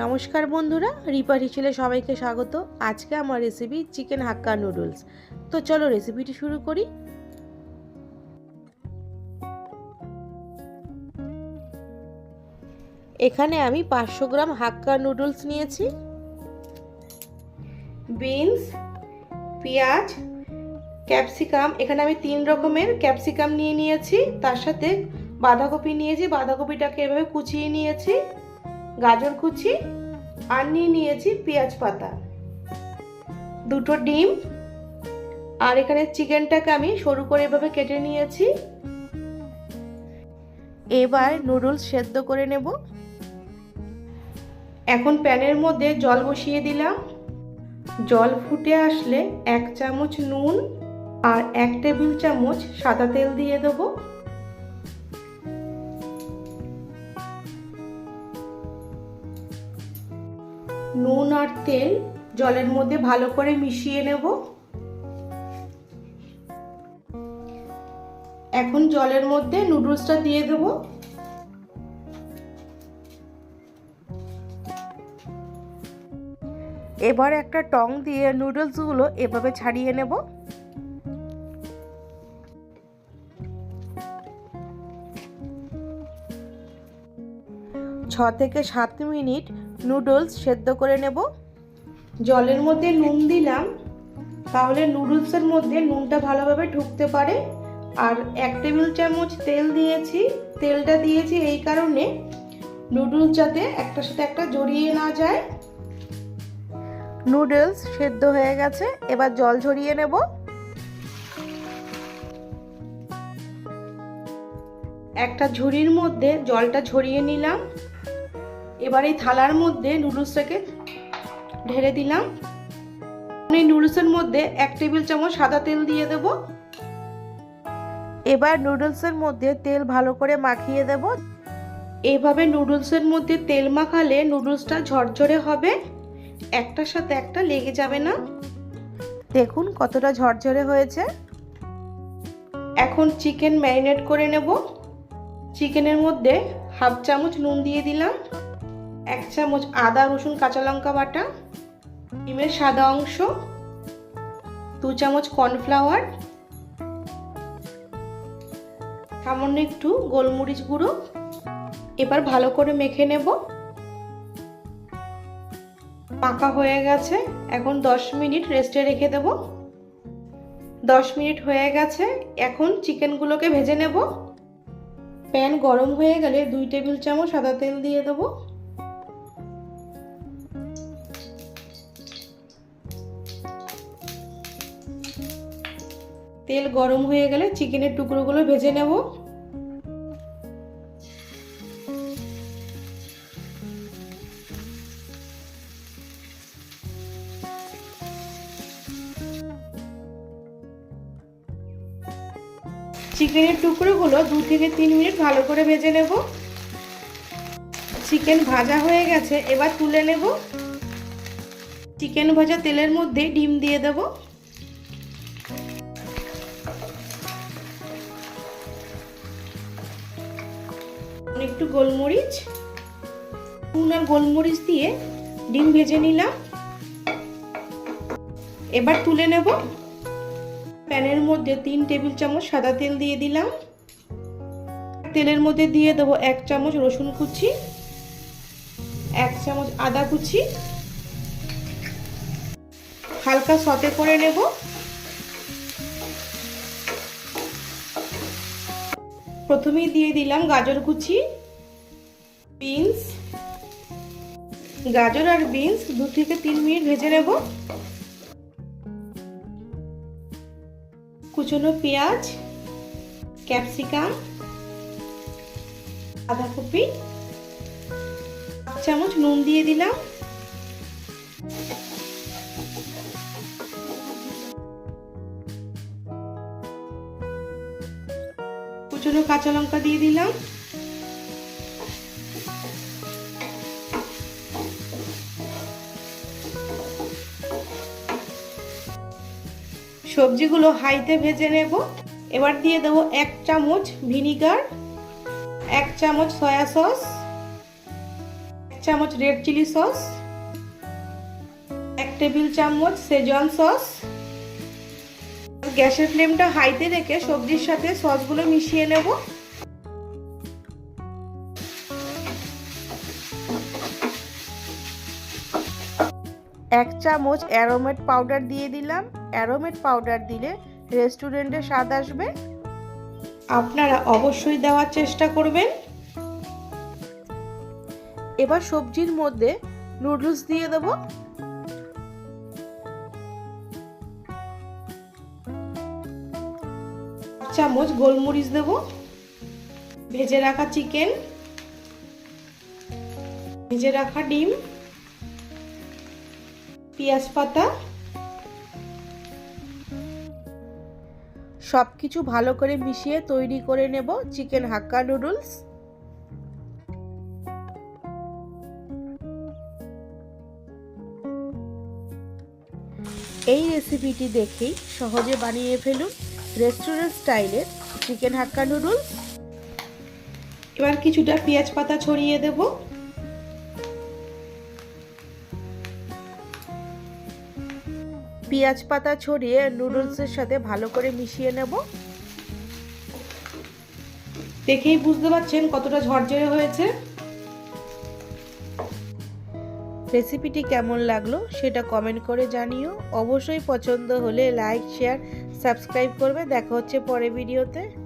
নমস্কার বন্ধুরা, রিপা রিচেলে সবাইকে স্বাগত। আজকে আমার রেসিপি চিকেন হাক্কা নুডলস তো চলো রেসিপিটি শুরু করি। এখানে আমি পাঁচশো গ্রাম হাক্কা নুডলস নিয়েছি। বিনস পেঁয়াজ ক্যাপসিকাম এখানে আমি তিন রকমের ক্যাপসিকাম নিয়ে নিয়েছি। তার সাথে বাঁধাকপি নিয়েছি। বাঁধাকপিটাকে এভাবে কুচিয়ে নিয়েছি। গাজর কুচি আর নিয়ে নিয়েছি পেঁয়াজ পাতা। দুটো ডিম। আর এখানে চিকেনটাকে আমি সরু করে এভাবে কেটে নিয়েছি। এবার নুডলস সেদ্ধ করে নেব। এখন প্যানের মধ্যে জল বসিয়ে দিলাম। জল ফুটে আসলে এক চামচ নুন আর এক টেবিল চামচ সাদা তেল দিয়ে দেবো। নুন আর তেল জলের মধ্যে ভালো করে মিশিয়ে নেব। এখন জলের মধ্যে নুডলসটা দিয়ে দেব। এবার একটা টং দিয়ে নুডলসগুলো এভাবে ছাড়িয়ে নেব। ছ থেকে সাত মিনিট নুডলস সেদ্ধ করে নেব। জলের মধ্যে নুন দিলাম। তাহলে নুডলসের মধ্যে নুনটা ভালোভাবে ঢুকতে পারে। আর এক টেবিল চামচ তেল দিয়েছি। তেলটা দিয়েছি এই কারণে নুডলস যাতে একটার সাথে একটা জড়িয়ে না যায়। নুডলস সেদ্ধ হয়ে গেছে। এবার জল ঝরিয়ে নেব। একটা ঝুড়ির মধ্যে জলটা ঝরিয়ে নিলাম। এবার এই থালার মধ্যে নুডলসটাকে ঢেলে দিলাম। এই নুডলসের মধ্যে এক টেবিল চামচ সাদা তেল দিয়ে দেব। এবার নুডলসের মধ্যে তেল ভালো করে মাখিয়ে দেব। এইভাবে নুডলসের মধ্যে তেল মাখালে নুডলসটা ঝরঝরে হবে। একটার সাথে একটা লেগে যাবে না। দেখুন কতটা ঝরঝরে হয়েছে। এখন চিকেন ম্যারিনেট করে নেব। চিকেনের মধ্যে হাফ চামচ নুন দিয়ে দিলাম। এক চামচ আদা, রসুন, কাঁচা লঙ্কা বাটা, ডিমের সাদা অংশ, দু চামচ কর্নফ্লাওয়ার, সামান্য একটু গোলমরিচ গুঁড়ো। এবার ভালো করে মেখে নেব। পাকা হয়ে গেছে। এখন দশ মিনিট রেস্টে রেখে দেব। দশ মিনিট হয়ে গেছে। এখন চিকেনগুলোকে ভেজে নেব। প্যান গরম হয়ে গেলে দুই টেবিল চামচ সাদা তেল দিয়ে দেবো। তেল গরম হয়ে গেলে চিকেনের টুকরোগুলো ভেজে নেব। চিকেনের টুকরোগুলো দু থেকে তিন মিনিট ভালো করে ভেজে নেব। চিকেন ভাজা হয়ে গেছে, এবার তুলে নেব। চিকেন ভাজা তেলের মধ্যে ডিম দিয়ে দেবো। একটু গোলমরিচ, নুন গোলমরিচ দিয়ে ডিম ভেজে নিলাম। এবার তুলে নেব। প্যানের মধ্যে তিন টেবিল চামচ সাদা তেল দিয়ে দিলাম। তেলের মধ্যে দিয়ে দেবো এক চামচ রসুন কুচি, এক চামচ আদা কুচি। হালকা সতে করে নেব। প্রথমেই দিয়ে দিলাম গাজর কুচি। বিনস, গাজর আর বিনস দু থেকে তিন মিনিট ভেজে নেব। কুচনো পেঁয়াজ, ক্যাপসিকাম বাঁধাকপি চামচ নুন দিয়ে দিলাম। কুচনো কাঁচা লঙ্কা দিয়ে দিলাম। সবজিগুলো হাইতে ভেজে নেব। এবার দিয়ে দেবো এক চামচ ভিনিগার, এক চামচ সয়া সস, এক চামচ রেড চিলি সস, এক টেবিল চামচ সেজন সস। গ্যাসের ফ্লেমটা হাইতে রেখে সবজির সাথে সসগুলো মিশিয়ে নেব। এক চামচ অ্যারোমেট পাউডার দিয়ে দিলাম। অ্যারোমেট পাউডার দিলে রেস্টুরেন্টে স্বাদ আসবে। আপনারা অবশ্যই দেওয়ার চেষ্টা করবেন। এবার সবজির মধ্যে নুডলস দিয়ে দেব। চামচ গোলমরিচ দেব। ভেজে রাখা চিকেন। ভেজে রাখা ডিম। পেঁয়াজ পাতা। সব কিছু ভালো করে মিশিয়ে তৈরি করে নেব চিকেন হাক্কা নুডলস। এই রেসিপিটি দেখেই সহজে বানিয়ে ফেলুন রেস্টুরেন্ট স্টাইলের চিকেন হাক্কা নুডলস। এবার কিছুটা পেঁয়াজ পাতা ছড়িয়ে দেব। পেঁয়াজ পাতা ছড়িয়ে নুডলসের সাথে ভালো করে মিশিয়ে নেব। দেখেই বুঝতে পারছেন কতটা ঝরঝরে হয়েছে। রেসিপিটি কেমন লাগল সেটা কমেন্ট করে জানিও। অবশ্যই পছন্দ হলে লাইক শেয়ার সাবস্ক্রাইব করবে। দেখা হচ্ছে পরে ভিডিওতে।